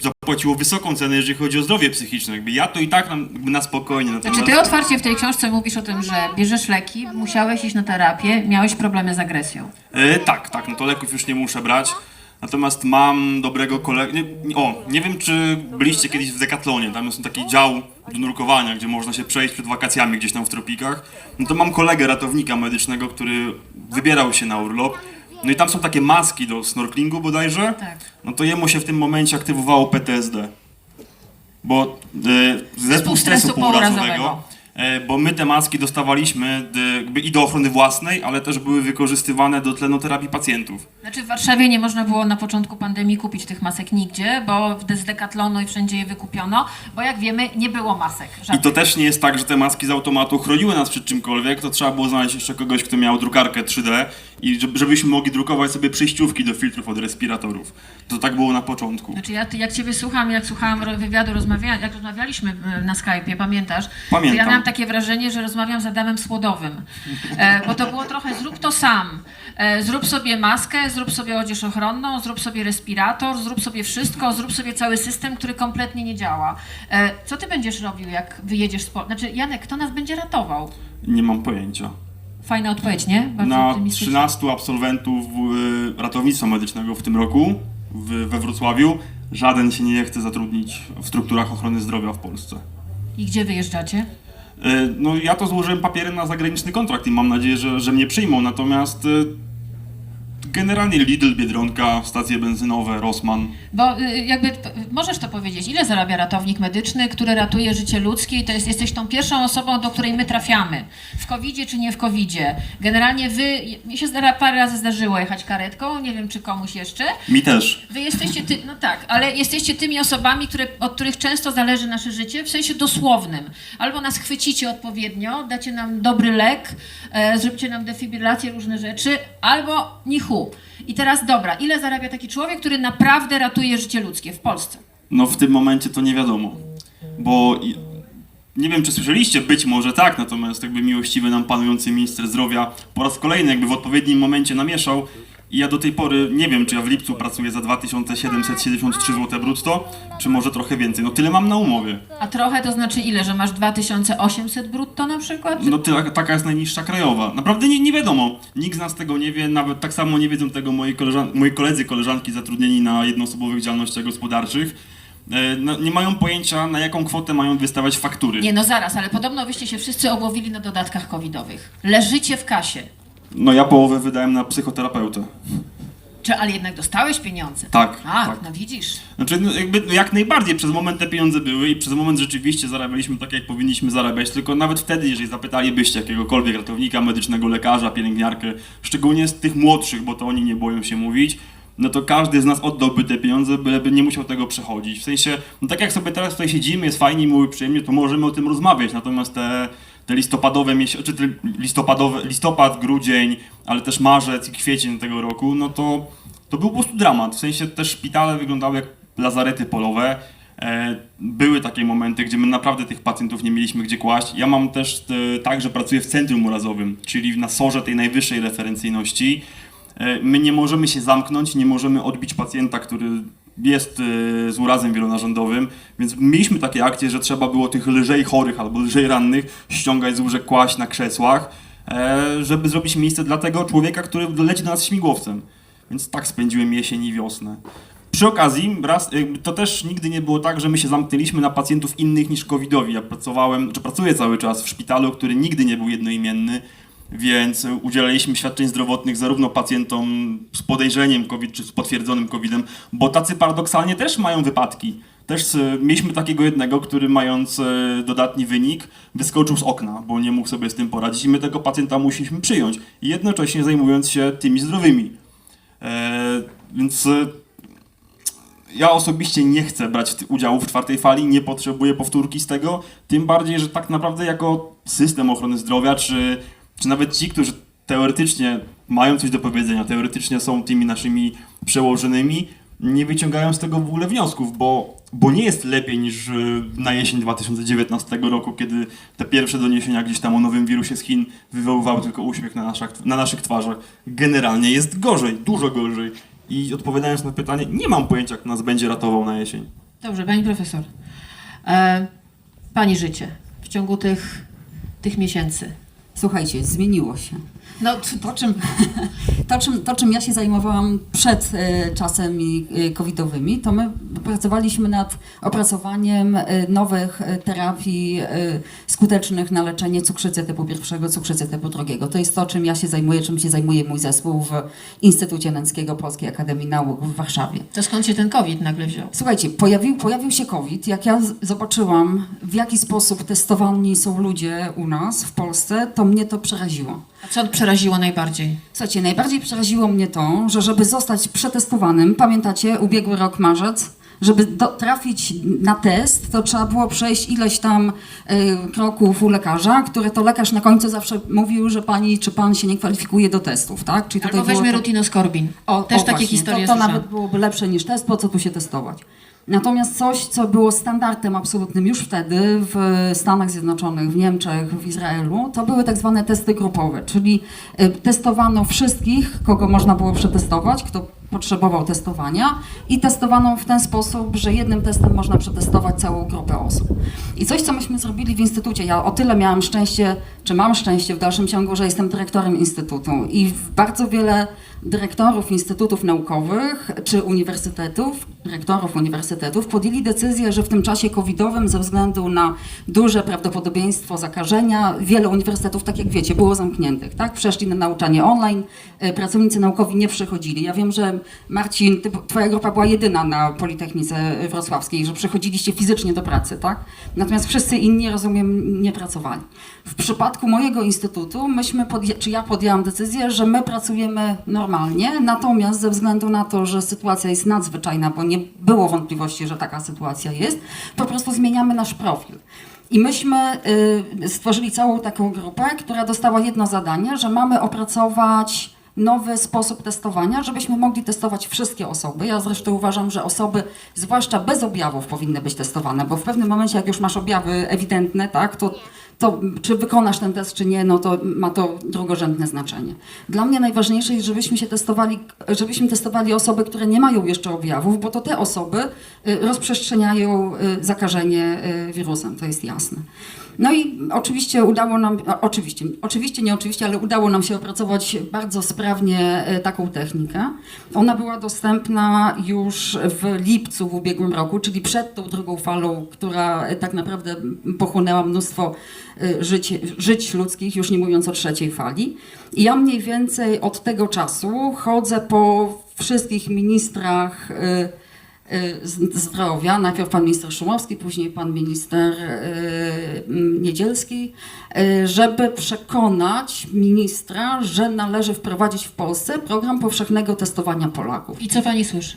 zapłaciło wysoką cenę, jeżeli chodzi o zdrowie psychiczne. Jakby ja to i tak na, jakby na spokojnie. Natomiast... Znaczy ty otwarcie w tej książce mówisz o tym, że bierzesz leki, musiałeś iść na terapię, miałeś problemy z agresją. E, tak, tak, no to leków już nie muszę brać. Natomiast mam dobrego kolegę. O, nie wiem, czy byliście kiedyś w Decathlonie. Tam jest taki dział do nurkowania, gdzie można się przejść przed wakacjami gdzieś tam w tropikach. No to mam kolegę ratownika medycznego, który wybierał się na urlop. No i tam są takie maski do snorklingu bodajże. Tak. No to jemu się w tym momencie aktywowało PTSD. Bo e, zespół stresu stresu pourazowego. E, bo my te maski dostawaliśmy i do ochrony własnej, ale też były wykorzystywane do tlenoterapii pacjentów. Znaczy w Warszawie nie można było na początku pandemii kupić tych masek nigdzie, bo z Decathlonu i wszędzie je wykupiono, bo jak wiemy nie było masek. I Żadnych. to też nie jest tak, że te maski z automatu chroniły nas przed czymkolwiek, to trzeba było znaleźć jeszcze kogoś, kto miał drukarkę 3D i żeby- żebyśmy mogli drukować sobie przejściówki do filtrów od respiratorów. To tak było na początku. Znaczy ja, jak ciebie słucham, jak słuchałam wywiadu, rozmawia, jak rozmawialiśmy e, na Skype'ie, pamiętasz? Pamiętam. Takie wrażenie, że rozmawiam z Adamem Słodowym, e, bo to było trochę zrób to sam. E, zrób sobie maskę, zrób sobie odzież ochronną, zrób sobie respirator, zrób sobie wszystko, zrób sobie cały system, który kompletnie nie działa. E, co ty będziesz robił, jak wyjedziesz z Polski? Znaczy Janek, kto nas będzie ratował? Nie mam pojęcia. Fajna odpowiedź, nie? Bardzo Na optymistyczna. 13 absolwentów ratownictwa medycznego w tym roku w, we Wrocławiu żaden się nie chce zatrudnić w strukturach ochrony zdrowia w Polsce. I gdzie wyjeżdżacie? Y, No ja to złożyłem papiery na zagraniczny kontrakt i mam nadzieję, że, że mnie przyjmą, natomiast y, generalnie Lidl, Biedronka, stacje benzynowe, Rossmann. Bo y, jakby p- możesz to powiedzieć, ile zarabia ratownik medyczny, który ratuje życie ludzkie i to jest, jesteś tą pierwszą osobą, do której my trafiamy. W covid czy nie w covid Generalnie wy, mi się zda- parę razy zdarzyło jechać karetką, nie wiem czy komuś jeszcze. Mi też. Wy jesteście ty, no tak, ale jesteście tymi osobami, które, od których często zależy nasze życie, w sensie dosłownym. Albo nas chwycicie odpowiednio, dacie nam dobry lek, e, zróbcie nam defibrylację, różne rzeczy, albo nichu. I teraz dobra, ile zarabia taki człowiek, który naprawdę ratuje życie ludzkie w Polsce? No w tym momencie to nie wiadomo, bo nie wiem czy słyszeliście, być może tak, natomiast jakby miłościwy nam panujący minister zdrowia po raz kolejny jakby w odpowiednim momencie namieszał i ja do tej pory nie wiem czy ja w lipcu pracuję za 2773 zł brutto, czy może trochę więcej, no tyle mam na umowie. A trochę to znaczy ile, że masz 2800 brutto na przykład? No tyle, taka jest najniższa krajowa. Naprawdę nie, nie wiadomo. Nikt z nas tego nie wie, nawet tak samo nie wiedzą tego moi, koleżan- moi koledzy, koleżanki zatrudnieni na jednoosobowych działalnościach gospodarczych. E, no, nie mają pojęcia, na jaką kwotę mają wystawiać faktury. Nie, no zaraz, ale podobno wyście się wszyscy obłowili na dodatkach covidowych. Leżycie w kasie. No ja połowę wydałem na psychoterapeutę. Czy, ale jednak dostałeś pieniądze? Tak, A, tak. no widzisz. Znaczy, no, jakby no, jak najbardziej, przez moment te pieniądze były i przez moment rzeczywiście zarabialiśmy tak, jak powinniśmy zarabiać, tylko nawet wtedy, jeżeli zapytalibyście jakiegokolwiek ratownika medycznego, lekarza, pielęgniarkę, szczególnie z tych młodszych, bo to oni nie boją się mówić, no to każdy z nas oddałby te pieniądze, byleby nie musiał tego przechodzić. W sensie, no tak jak sobie teraz tutaj siedzimy, jest fajnie, miło i przyjemnie, to możemy o tym rozmawiać, natomiast te, te listopadowe miesiące, czy listopadowe, listopad, grudzień, ale też marzec i kwiecień tego roku, no to to był po prostu dramat. W sensie te szpitale wyglądały jak lazarety polowe. E, były takie momenty, gdzie my naprawdę tych pacjentów nie mieliśmy gdzie kłaść. Ja mam też e, tak, że pracuję w centrum urazowym, czyli na sorze tej najwyższej referencyjności. E, my nie możemy się zamknąć, nie możemy odbić pacjenta, który jest e, z urazem wielonarządowym, więc mieliśmy takie akcje, że trzeba było tych lżej chorych albo lżej rannych ściągać z łóżek, kłaść na krzesłach, e, żeby zrobić miejsce dla tego człowieka, który leci do nas śmigłowcem. Więc tak spędziłem jesień i wiosnę. Przy okazji, raz, jakby to też nigdy nie było tak, że my się zamknęliśmy na pacjentów innych niż covidowi. Ja pracowałem, czy pracuję cały czas w szpitalu, który nigdy nie był jednoimienny, więc udzielaliśmy świadczeń zdrowotnych zarówno pacjentom z podejrzeniem COVID czy z potwierdzonym COVIDem, bo tacy paradoksalnie też mają wypadki. Też e, mieliśmy takiego jednego, który mając e, dodatni wynik wyskoczył z okna, bo nie mógł sobie z tym poradzić i my tego pacjenta musieliśmy przyjąć, jednocześnie zajmując się tymi zdrowymi. E, więc e, ja osobiście nie chcę brać udziału w czwartej fali, nie potrzebuję powtórki z tego, tym bardziej, że tak naprawdę jako system ochrony zdrowia, czy, czy nawet ci, którzy teoretycznie mają coś do powiedzenia, teoretycznie są tymi naszymi przełożonymi, nie wyciągają z tego w ogóle wniosków, bo, bo nie jest lepiej niż e, na jesień 2019 roku, kiedy te pierwsze doniesienia gdzieś tam o nowym wirusie z Chin wywoływały tylko uśmiech na naszych, na naszych twarzach. Generalnie jest gorzej, dużo gorzej. I odpowiadając na pytanie, nie mam pojęcia, kto nas będzie ratował na jesień. Dobrze, pani profesor. E, pani życie w ciągu tych, tych miesięcy. Słuchajcie, zmieniło się. No, to czym? To czym, to, czym ja się zajmowałam przed e, czasami e, covidowymi, to my pracowaliśmy nad opracowaniem e, nowych terapii skutecznych na leczenie cukrzycy typu pierwszego, cukrzycy typu drugiego. To jest to, czym ja się zajmuję, czym się zajmuje mój zespół w Instytucie Nęckiego Polskiej Akademii Nauk w Warszawie. To skąd się ten COVID nagle wziął? Słuchajcie, pojawił, pojawił się COVID. Jak ja zobaczyłam, w jaki sposób testowani są ludzie u nas w Polsce, to mnie to przeraziło. A co przeraziło najbardziej? Słuchajcie, najbardziej przeraziło mnie to, że żeby zostać przetestowanym, pamiętacie, ubiegły rok marzec, żeby do, trafić na test, to trzeba było przejść ileś tam y, kroków u lekarza, które to lekarz na końcu zawsze mówił, że pani czy pan się nie kwalifikuje do testów, tak? Czyli Albo weźmy to- rutinoskorbin. o, Też o takie właśnie, historie To, to nawet byłoby lepsze niż test, po co tu się testować. Natomiast coś, co było standardem absolutnym już wtedy w Stanach Zjednoczonych, w Niemczech, w Izraelu, to były tak zwane testy grupowe, czyli y, testowano wszystkich, kogo można było przetestować, kto potrzebował testowania i testowano w ten sposób, że jednym testem można przetestować całą grupę osób. I coś, co myśmy zrobili w Instytucie, ja o tyle miałam szczęście, czy mam szczęście w dalszym ciągu, że jestem dyrektorem Instytutu i bardzo wiele dyrektorów instytutów naukowych czy uniwersytetów, dyrektorów uniwersytetów podjęli decyzję, że w tym czasie covidowym ze względu na duże prawdopodobieństwo zakażenia, wiele uniwersytetów, tak jak wiecie, było zamkniętych, tak? Przeszli na nauczanie online, e, pracownicy naukowi nie przychodzili. Ja wiem, że Marcin, ty, twoja grupa była jedyna na Politechnice Wrocławskiej, że przychodziliście fizycznie do pracy, tak? Natomiast wszyscy inni, rozumiem, nie pracowali. W przypadku mojego instytutu, myśmy czy ja podjęłam decyzję, że my pracujemy normalnie, natomiast ze względu na to, że sytuacja jest nadzwyczajna, bo nie było wątpliwości, że taka sytuacja jest, po prostu zmieniamy nasz profil. I myśmy y, stworzyli całą taką grupę, która dostała jedno zadanie, że mamy opracować nowy sposób testowania, żebyśmy mogli testować wszystkie osoby. Ja zresztą uważam, że osoby, zwłaszcza bez objawów, powinny być testowane, bo w pewnym momencie, jak już masz objawy ewidentne, tak, to, to czy wykonasz ten test, czy nie, no to ma to drugorzędne znaczenie. Dla mnie najważniejsze jest, żebyśmy się testowali, żebyśmy testowali osoby, które nie mają jeszcze objawów, bo to te osoby y, rozprzestrzeniają y, zakażenie y, wirusem, to jest jasne. No i oczywiście udało nam, oczywiście, oczywiście nie oczywiście, ale udało nam się opracować bardzo sprawnie taką technikę. Ona była dostępna już w lipcu w ubiegłym roku, czyli przed tą drugą falą, która tak naprawdę pochłonęła mnóstwo żyć, żyć ludzkich, już nie mówiąc o trzeciej fali. I ja mniej więcej od tego czasu chodzę po wszystkich ministrach y, z- zdrowia, najpierw pan minister Szumowski, później pan minister y, mm, Niedzielski, y, żeby przekonać ministra, że należy wprowadzić w Polsce program powszechnego testowania Polaków. I co pani słyszy?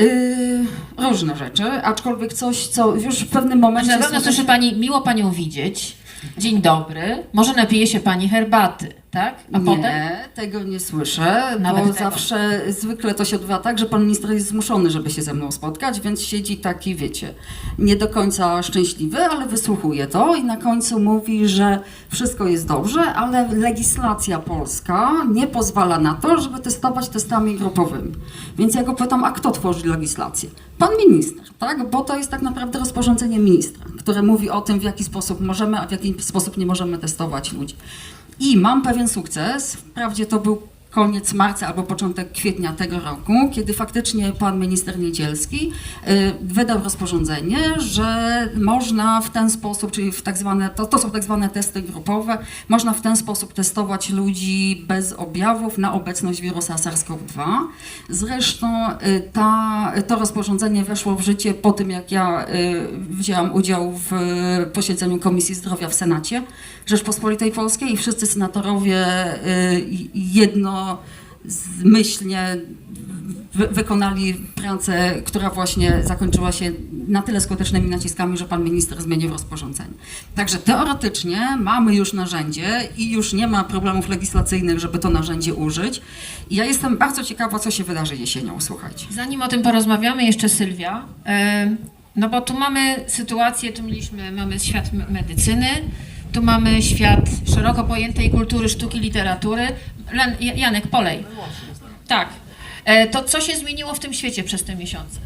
Y, różne rzeczy, aczkolwiek coś, co już w pewnym momencie... Na pewno słyszy pani, miło panią widzieć. Dzień dobry. Może napije się pani herbaty, tak? A nie, potem? tego nie słyszę, Nawet bo tego. zawsze zwykle to się odbywa tak, że pan minister jest zmuszony, żeby się ze mną spotkać, więc siedzi taki, wiecie, nie do końca szczęśliwy, ale wysłuchuje to i na końcu mówi, że wszystko jest dobrze, ale legislacja polska nie pozwala na to, żeby testować testami grupowymi. Więc ja go pytam, a kto tworzy legislację? Pan minister, tak? Bo to jest tak naprawdę rozporządzenie ministra, które mówi o tym, w jaki sposób możemy, a w jaki sposób nie możemy testować ludzi. I mam pewien sukces. Wprawdzie to był koniec marca albo początek kwietnia tego roku, kiedy faktycznie pan minister Niedzielski y, wydał rozporządzenie, że można w ten sposób, czyli w tak zwane, to, to są tak zwane testy grupowe, można w ten sposób testować ludzi bez objawów na obecność wirusa SARS-CoV-2. Zresztą y, ta, to rozporządzenie weszło w życie po tym, jak ja y, wzięłam udział w posiedzeniu Komisji Zdrowia w Senacie Rzeczpospolitej Polskiej i wszyscy senatorowie jednomyślnie wy- wykonali pracę, która właśnie zakończyła się na tyle skutecznymi naciskami, że pan minister zmienił rozporządzenie. Także teoretycznie mamy już narzędzie i już nie ma problemów legislacyjnych, żeby to narzędzie użyć. I ja jestem bardzo ciekawa, co się wydarzy jesienią, słuchajcie. Zanim o tym porozmawiamy, jeszcze Sylwia. E, No bo tu mamy sytuację, tu mieliśmy, mamy świat me- medycyny, tu mamy świat szeroko pojętej kultury, sztuki, literatury. Len, Janek, polej. Tak. E, To co się zmieniło w tym świecie przez te miesiące?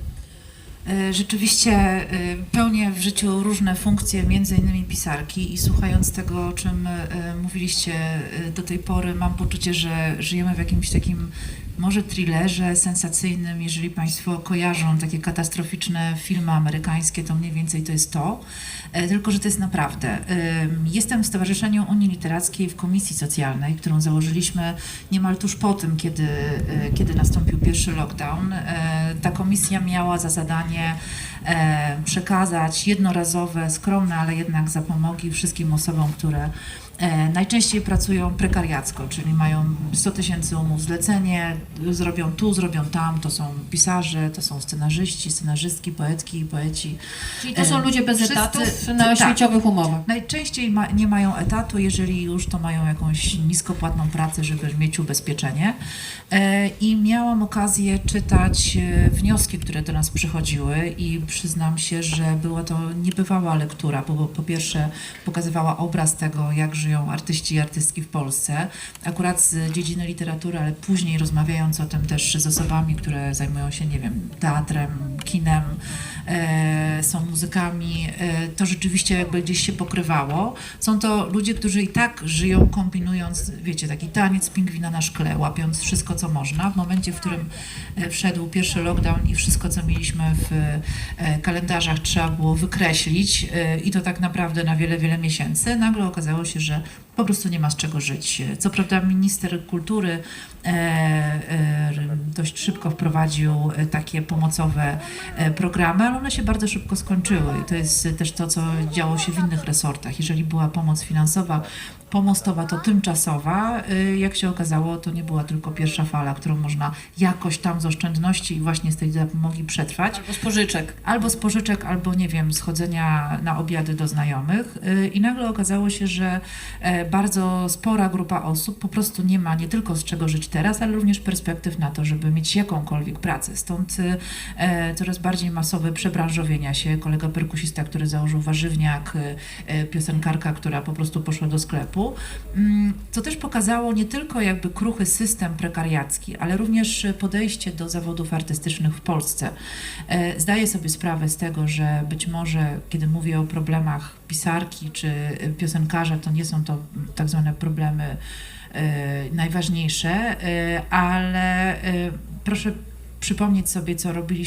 E, Rzeczywiście e, pełnię w życiu różne funkcje, między innymi pisarki i słuchając tego, o czym mówiliście do tej pory, mam poczucie, że żyjemy w jakimś takim może thrillerze sensacyjnym, jeżeli Państwo kojarzą takie katastroficzne filmy amerykańskie, to mniej więcej to jest to, E, tylko że to jest naprawdę. Jestem w Stowarzyszeniu Unii Literackiej w Komisji Socjalnej, którą założyliśmy niemal tuż po tym, kiedy, e, kiedy nastąpił pierwszy lockdown. E, Ta komisja miała za zadanie przekazać jednorazowe, skromne, ale jednak zapomogi wszystkim osobom, które najczęściej pracują prekariacko, czyli mają 100 tysięcy umów zlecenie, zrobią tu, zrobią tam, to są pisarze, to są scenarzyści, scenarzystki, poetki, poeci. Czyli to są E, ludzie bez wszyscy- etatów na tak. śmieciowych umowach. Najczęściej ma, nie mają etatu, jeżeli już to mają jakąś niskopłatną pracę, żeby mieć ubezpieczenie. E, I miałam okazję czytać e, wnioski, które do nas przychodziły i przyznam się, że była to niebywała lektura, bo po pierwsze pokazywała obraz tego, jak żyją artyści i artystki w Polsce, akurat z dziedziny literatury, ale później rozmawiając o tym też z osobami, które zajmują się, nie wiem, teatrem, kinem, są muzykami, e, to rzeczywiście jakby gdzieś się pokrywało. Są to ludzie, którzy i tak żyją kombinując, wiecie, taki taniec pingwina na szkle, łapiąc wszystko, co można. W momencie, w którym e, wszedł pierwszy lockdown i wszystko, co mieliśmy w e, kalendarzach trzeba było wykreślić e, i to tak naprawdę na wiele, wiele miesięcy, nagle okazało się, że po prostu nie ma z czego żyć. Co prawda minister kultury e, e, dość szybko wprowadził takie pomocowe e, programy, ale one się bardzo szybko skończyły i to jest też to, co działo się w innych resortach. Jeżeli była pomoc finansowa, pomostowa, to tymczasowa, e, jak się okazało, to nie była tylko pierwsza fala, którą można jakoś tam z oszczędności i właśnie z tej zapomogi przetrwać Albo z pożyczek. albo z pożyczek, albo nie wiem, schodzenia na obiady do znajomych. Y, I nagle okazało się, że e, bardzo spora grupa osób po prostu nie ma nie tylko z czego żyć teraz, ale również perspektyw na to, żeby mieć jakąkolwiek pracę. Stąd y, e, coraz bardziej masowe przebranżowienia się. Kolega perkusista, który założył warzywniak, y, piosenkarka, która po prostu poszła do sklepu. Mm, Co też pokazało nie tylko jakby kruchy system prekariacki, ale również podejście do zawodów artystycznych w Polsce. E, Zdaję sobie sprawę z tego, że być może, kiedy mówię o problemach pisarki czy piosenkarza, to nie są to tak zwane problemy e, najważniejsze, e, ale proszę przypomnieć sobie, co robiliśmy